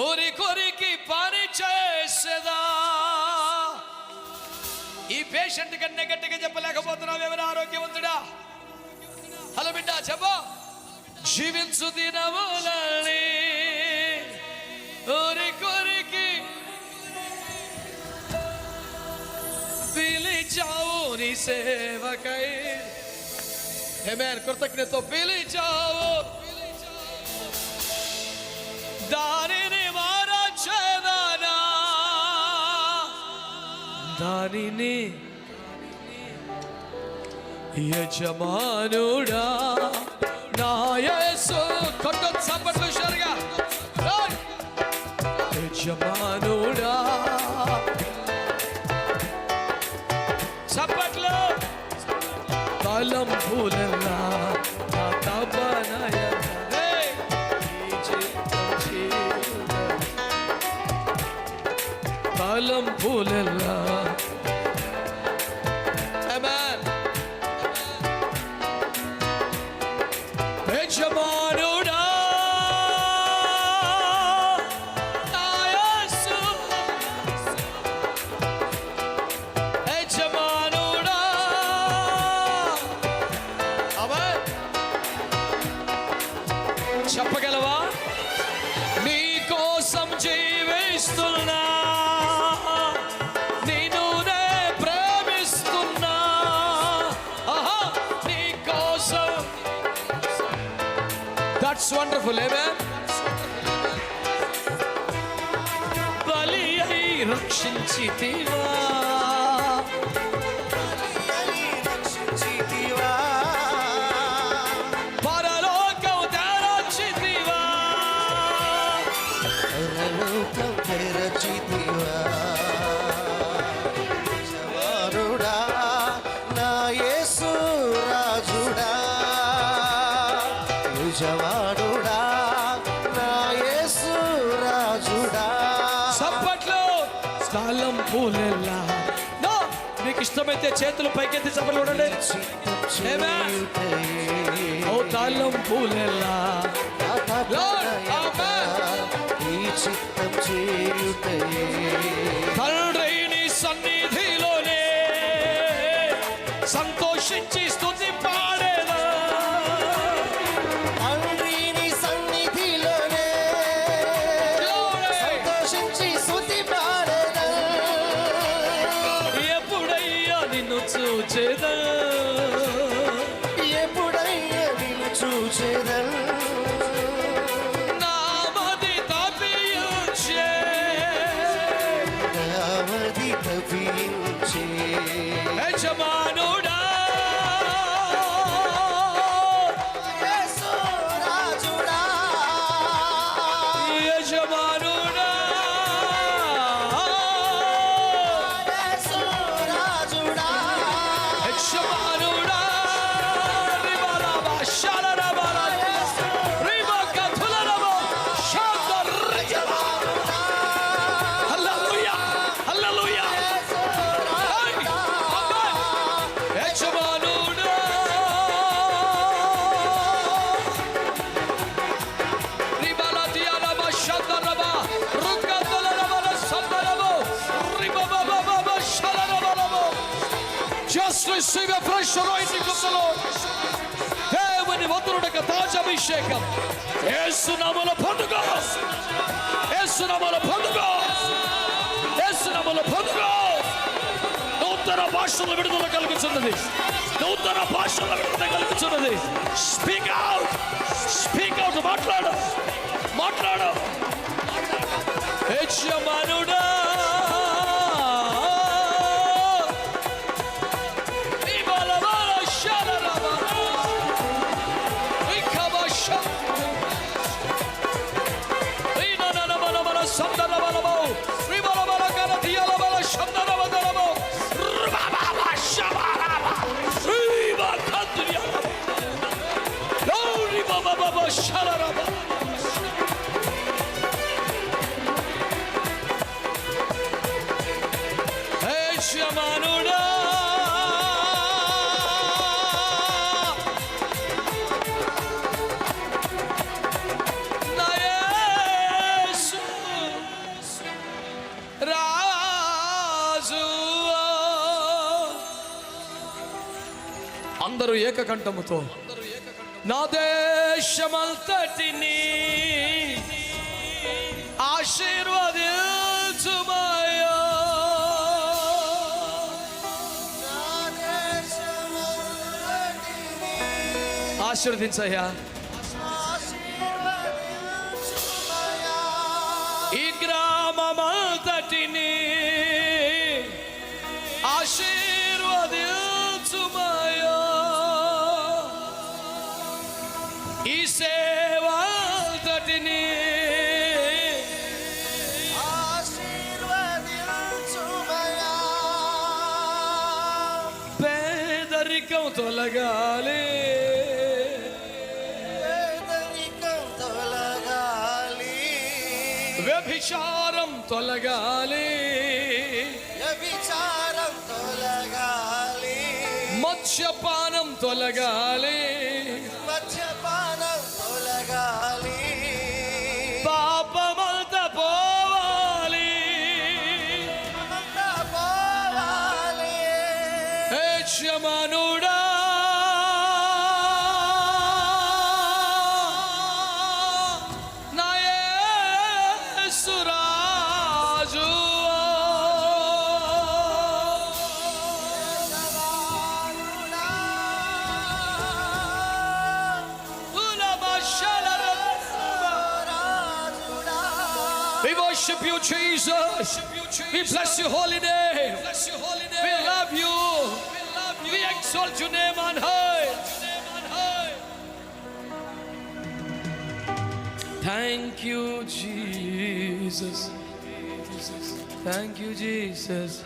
ఊరి కొరికి పని చేసేదా ఈ పేషెంట్ కన్నా గట్టిగా చెప్పలేకపోతున్నావు ఎవరు ఆరోగ్యవంతుడా హలో బిడ్డ చెప్ప జీవించు దినములని ఊరి కొరికి పిలిచావు నీ సేవకై ఏమేన్ కృతజ్ఞత పిలిచావు దానిని దానిని యజమానుడా నాయసు కొట్టొచ్చు సంపట్లు చప్పట్లు షరుగా. యజమానుడా ఇట్స్ వండర్ఫుల్ ఏమే బలి అయి రక్షించితివా రక్షించితివా? స్థలం పూలెల్లా నో మీకు ఇష్టమైతే చేతులు పైకెత్తి Amen. చేయుటయే. ఓ తాళం పూలెల్లా ఈ చిత్తం చేయుటయే receive a fresh anointing from the Lord. దేవుని వందరుడక తాజాభిషేకం ఏసునామల పండుగ ఏసునామల పండుగ ఏసునామల పండుగ నూతన భాషల విడుదల కలుగుతున్నది నూతన భాషల విడుదల కలుగుతున్నది స్పీక్ అవుట్ స్పీక్ అవుట్ మాట్లాడు. మాట్లాడు. యజమానుడా Salomão. ఏకకంఠముతో. నా దేశమంతటిని ఆశీర్వదించుమయ్యా. ఆశీర్వదించయ్యా. ఈ గ్రామమా పేదరికం తొలగాలి. వ్యభిచారం తొలగాలి. మత్స్యపానం తొలగాలి. Jesus. We bless your holy name. We love you. We exalt your name on high. Thank you, Jesus. Thank you, Jesus.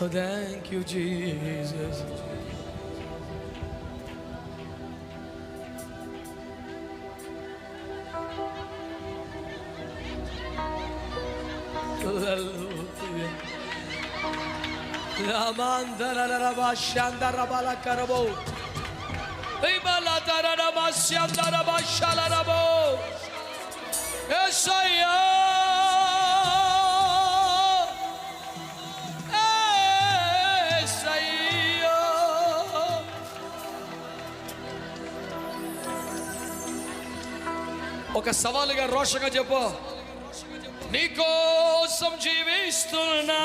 Oh, thank you, Jesus. Ramandarabashandarabalakarabo. Ibalatarabashandarabashalarabo. Esaya. Esaya. ఒక సవాలుగా రోషంగా చెప్పు నీకోసం జీవిస్తున్నా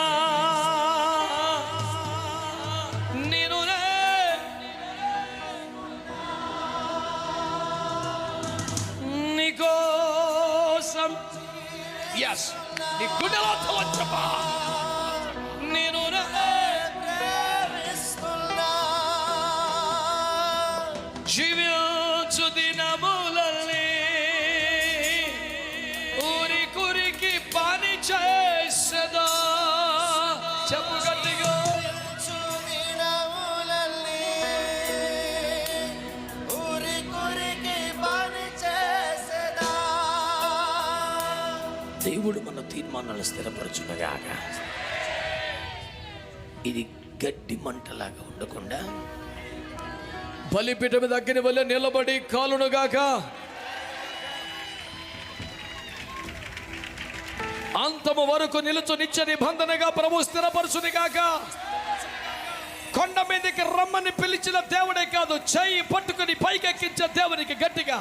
ఎస్ నీ గుండెలో తలంచమా నేను జీవించు దేవుడు మన తీర్మానాలు స్థిరపరచునగాక. ఇది గడ్డి మంటలాగా ఉండకుండా బలిపీఠం దగ్గర వల్ల నిలబడి కాలునుగాక. అంతము వరకు నిలుచు నిత్య నిబంధనగా ప్రభు స్థిరపరచునిగాక. కొండ మీదకి రమ్మని పిలిచిన దేవుడే కాదు చెయ్యి పట్టుకుని పైకెక్కించే దేవునికి గట్టిగా.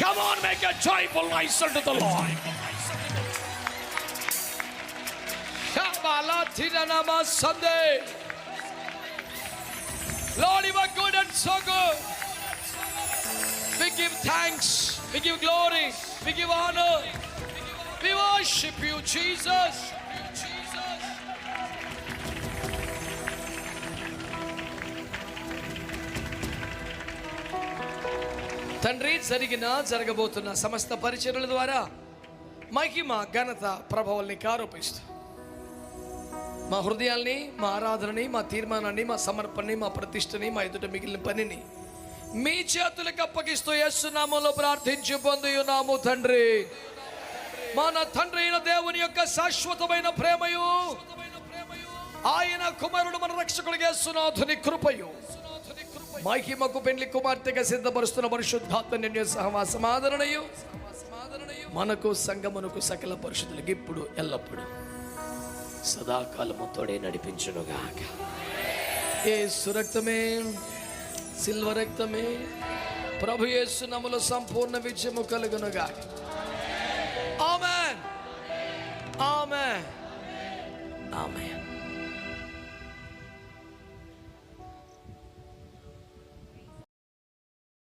Come on, make a joyful noise unto the Lord. Shabala Tinanama Sunday. Lord, you are good and so good. We give thanks, we give glory, we give honor. We worship you, Jesus. తండ్రి జరిగిన జరగబోతున్న సమస్త పరిచర్యల ద్వారా మహిమ ఘనత ప్రభావాల్ని కారోపిస్తూ మా హృదయాల్ని మా ఆరాధనని మా తీర్మానాన్ని మా సమర్పణని మా ప్రతిష్టని మా ఎదుట మిగిలిన పనిని మీ చేతులకు అప్పగిస్తూ యేసునామంలో ప్రార్థించి పొందుయున్నాము తండ్రి. మన తండ్రి అయిన దేవుని యొక్క శాశ్వతమైన ప్రేమయు ఆయన కుమారుడు మన రక్షకుడిగా యేసునాథుని కృపయు. మహిమకు పెళ్ళి కుమార్తెగా సిద్ధపరుస్తున్న పరిశుద్ధాత్మ నిన్య సహవాసమాదరణయు మనకు సంగమునకు సకల పరిశుద్ధులకి ఇప్పుడు ఎల్లప్పుడు. సదాకాలము తోడే నడిపించునుగాక. ఏ సురక్తమే సిల్వ రక్తమే ప్రభు యేసు నములో సంపూర్ణ విజయము కలుగునుగా ఆమెన్. ఆమెన్. ఆమె